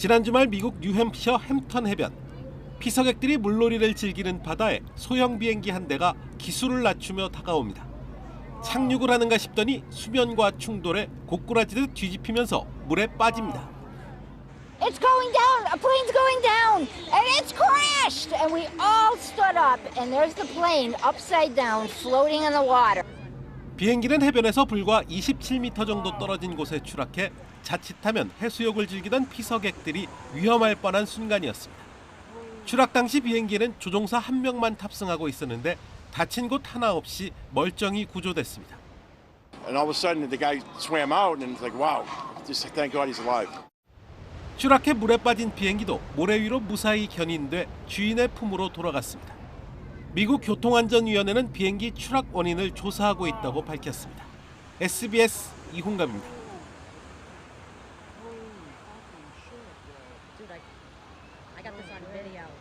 지난 주말 미국 뉴햄피셔 햄턴 해변 피서객들이 물놀이를 즐기는 바다에 소형 비행기 한 대가 기술을 낮추며 다가옵니다. 착륙을 하는가 싶더니 수면과 충돌해 고꾸라지듯 뒤집히면서 물에 빠집니다. It's going down. A plane's going down, and it's crashed. And we all stood up, and there's the plane upside down, floating in the water. 비행기는 해변에서 불과 27m 정도 떨어진 곳에 추락해 자칫하면 해수욕을 즐기던 피서객들이 위험할 뻔한 순간이었습니다. 추락 당시 비행기는 조종사 한 명만 탑승하고 있었는데 다친 곳 하나 없이 멀쩡히 구조됐습니다. 추락해 물에 빠진 비행기도 모래 위로 무사히 견인돼 주인의 품으로 돌아갔습니다. 미국 교통안전위원회는 비행기 추락 원인을 조사하고 있다고 밝혔습니다. SBS. What the